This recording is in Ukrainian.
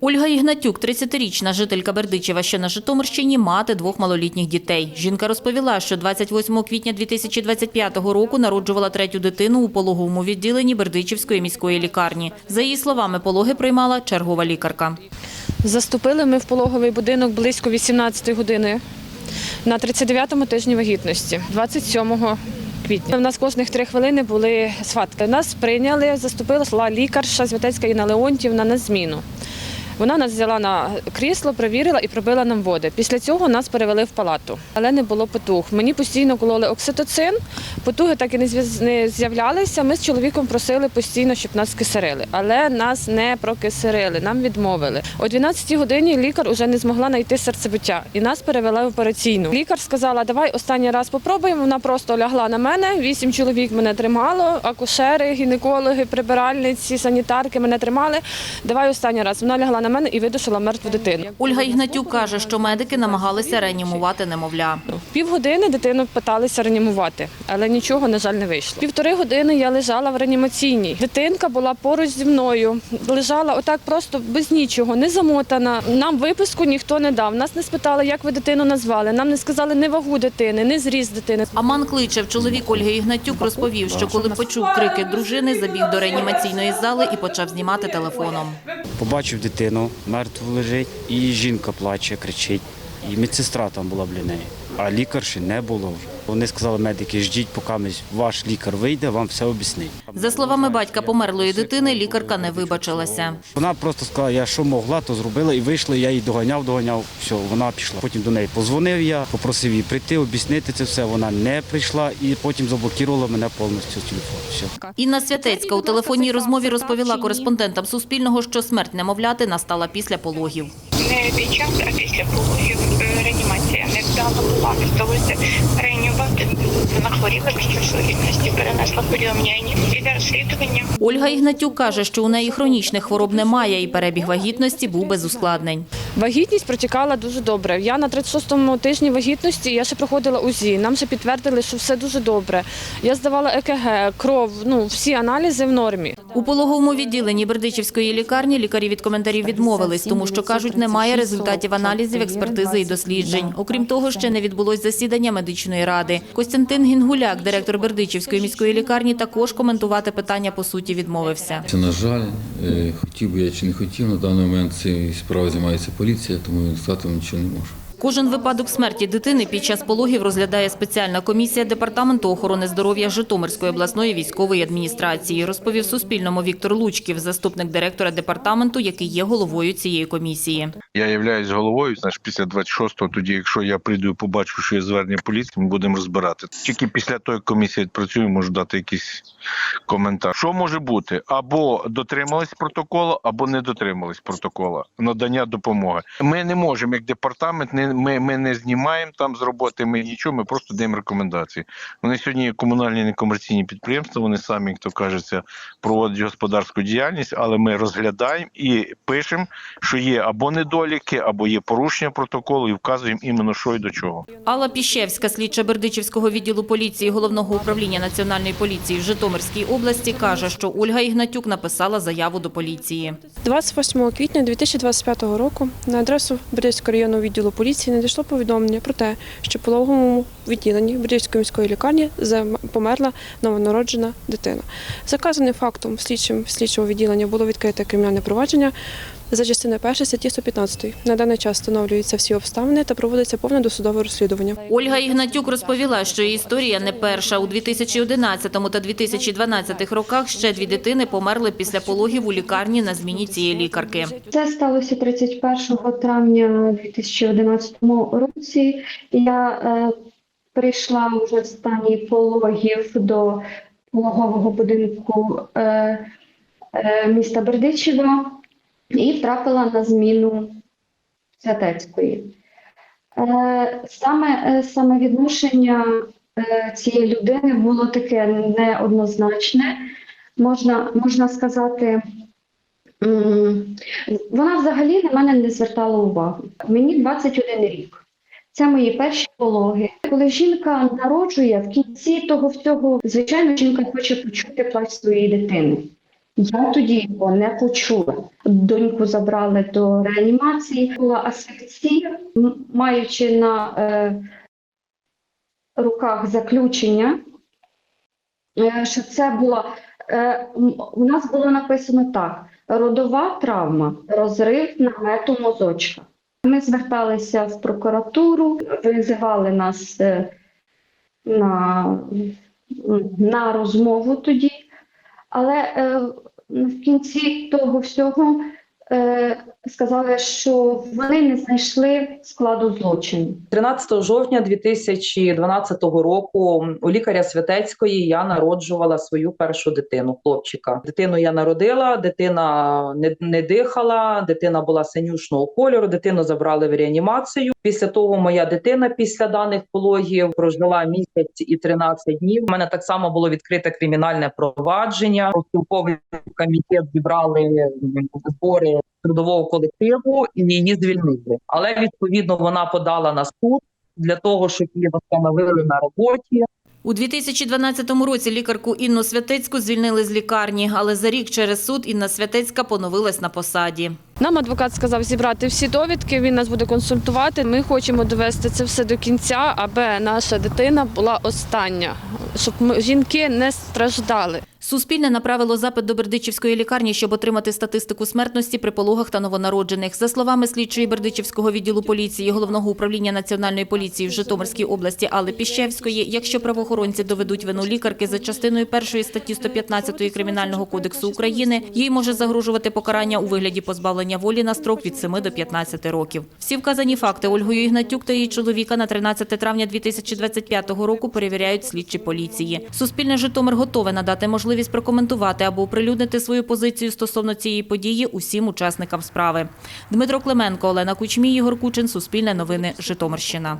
Ольга Ігнатюк, 30-річна жителька Бердичева, що на Житомирщині, мати двох малолітніх дітей. Жінка розповіла, що 28 квітня 2025 року народжувала третю дитину у пологовому відділенні Бердичівської міської лікарні. За її словами, пологи приймала чергова лікарка. Заступили ми в пологовий будинок близько 18 години на 39-му тижні вагітності, 27 квітня. У нас кожних три хвилини були схватки. Нас прийняли, заступила лікарша Святецька Інна Леонтівна на зміну. Вона нас взяла на крісло, перевірила і пробила нам води. Після цього нас перевели в палату, але не було потуг. Мені постійно кололи окситоцин, потуги так і не з'являлися. Ми з чоловіком просили постійно, щоб нас кисарили, але нас не прокисарили, нам відмовили. О 12 годині лікар уже не змогла знайти серцебиття і нас перевели в операційну. Лікар сказала, давай останній раз попробуємо. Вона просто лягла на мене. Вісім чоловік мене тримало, акушери, гінекологи, прибиральниці, санітарки мене тримали. Давай останній раз. Вона лягла на мене і видушила мертву дитину. Ольга Ігнатюк каже, що медики намагалися реанімувати немовля. Півгодини дитину питалися реанімувати, але нічого, на жаль, не вийшло. Півтори години я лежала в реанімаційній. Дитинка була поруч зі мною, лежала отак просто без нічого, не замотана. Нам виписку ніхто не дав. Нас не спитали, як ви дитину назвали. Нам не сказали ні вагу дитини, ні зріст дитини. Аман Кличев, чоловік Ольги Ігнатюк, розповів, що коли почув крики дружини, забіг до реанімаційної зали і почав знімати телефоном. Побачив дитину, мертву лежить, і жінка плаче, кричить. І медсестра там була біля неї. А лікарші не було. Вони сказали медики, ждіть, поки ваш лікар вийде, вам все об'яснить. За словами батька померлої дитини, лікарка не вибачилася. Вона просто сказала, я що могла, то зробила і вийшла. Я її доганяв, доганяв. Все, вона пішла. Потім до неї позвонив я, попросив її прийти, об'яснити це все. Вона не прийшла і потім заблокувала мене повністю з телефону. Все. Інна Святецька у телефонній розмові розповіла кореспондентам Суспільного, що смерть немовляти настала після пологів. не під час, а після пологів е, реанімація не вдала не вдалося реанімувати. Хворіла під вагітності, перенесла пневмонію. і розслідування. Ольга Ігнатюк каже, що у неї хронічних хвороб немає і перебіг вагітності був без ускладнень. Вагітність протікала дуже добре. Я на 36-му тижні вагітності я ще проходила УЗІ. Нам ще підтвердили, що все дуже добре. Я здавала ЕКГ, кров, ну всі аналізи в нормі. У пологовому відділенні Бердичівської лікарні лікарі від коментарів відмовились, тому що кажуть, немає результатів аналізів, експертизи і досліджень. Окрім того, ще не відбулось засідання медичної ради. Костянтин Гінгуляк, директор Бердичівської міської лікарні, також коментувати питання по суті відмовився. Це, на жаль, е, хотів би я чи не хотів, на даний момент цією справою займається поліція, тому стати нічого не можу. Кожен випадок смерті дитини під час пологів розглядає спеціальна комісія Департаменту охорони здоров'я Житомирської обласної військової адміністрації, розповів Суспільному Віктор Лучків, заступник директора департаменту, який є головою цієї комісії. Я являюсь головою, значить, після 26-го, тоді, якщо я прийду і побачу, що є звернення поліції, ми будемо розбирати. Тільки після того, як комісія відпрацює, можу дати якийсь коментар. Що може бути? Або дотримались протоколу, або не дотримались протоколу надання допомоги. Ми не можемо, як департамент, не ми, ми не знімаємо там з роботи. Ми нічого, ми просто даємо рекомендації. Вони сьогодні комунальні некомерційні підприємства. Вони самі, як то кажеться, проводять господарську діяльність, але ми розглядаємо і пишемо, що є або недоліки, або є порушення протоколу, і вказуємо іменно що і до чого. Алла Піщевська, слідча Бердичівського відділу поліції Головного управління Національної поліції в Житомирській області, каже, що Ольга Ігнатюк написала заяву до поліції. 28 квітня 2025 року на адресу Бердянського районного відділу поліції надійшло повідомлення про те, що в пологовому відділенні Бердівської міської лікарні померла новонароджена дитина. Заказаним фактом слідчим слідчого відділення було відкрите кримінальне провадження за частиною 1 статті 115. На даний час встановлюються всі обставини та проводиться повне досудове розслідування. Ольга Ігнатюк розповіла, що її історія не перша. У 2011 та 2012 роках ще дві дитини померли після пологів у лікарні на зміні цієї лікарки. Це сталося 31 травня 2011 році. Я е, прийшла вже в стані пологів до пологового будинку е, е, міста Бердичева і втрапила на зміну Святецької. Е, саме, е, саме відношення е, цієї людини було таке неоднозначне. Можна, можна сказати, Вона взагалі на мене не звертала увагу. Мені 21 рік. Це мої перші пологи. Коли жінка народжує в кінці того всього, звичайно, жінка хоче почути плач своєї дитини. Я тоді його не почула. Доньку забрали до реанімації. Була асфіксія, маючи на е, руках заключення, е, що це була е, у нас було написано так: родова травма, розрив намету мозочка. Ми зверталися в прокуратуру, визивали нас е, на, на розмову тоді, але е, в кінці того всього е, сказали, що вони не знайшли складу злочину. 13 жовтня 2012 року у лікаря Святецької я народжувала свою першу дитину, хлопчика. Дитину я народила, дитина не, не дихала, дитина була синюшного кольору, дитину забрали в реанімацію. Після того моя дитина після даних пологів прожила місяць і 13 днів. У мене так само було відкрите кримінальне провадження. Спілковий комітет зібрали збори трудового колективу і її звільнили. Але відповідно вона подала на суд для того, щоб її встановили на роботі. У 2012 році лікарку Інну Святецьку звільнили з лікарні, але за рік через суд Інна Святецька поновилась на посаді. Нам адвокат сказав зібрати всі довідки. Він нас буде консультувати. Ми хочемо довести це все до кінця, аби наша дитина була остання, щоб ми, жінки не страждали. Суспільне направило запит до Бердичівської лікарні, щоб отримати статистику смертності при пологах та новонароджених. За словами слідчої Бердичівського відділу поліції Головного управління Національної поліції в Житомирській області Алли Піщевської, якщо правоохоронці доведуть вину лікарки за частиною першої статті 115 Кримінального кодексу України, їй може загрожувати покарання у вигляді позбавлення волі на строк від 7 до 15 років. Всі вказані факти Ольгою Ігнатюк та її чоловіка на 13 травня 2025 року перевіряють слідчі поліції. Суспільне Житомир готове надати можливість прокоментувати або оприлюднити свою позицію стосовно цієї події усім учасникам справи. Дмитро Клименко, Олена Кучмій, Ігор Кучин, Суспільне новини, Житомирщина.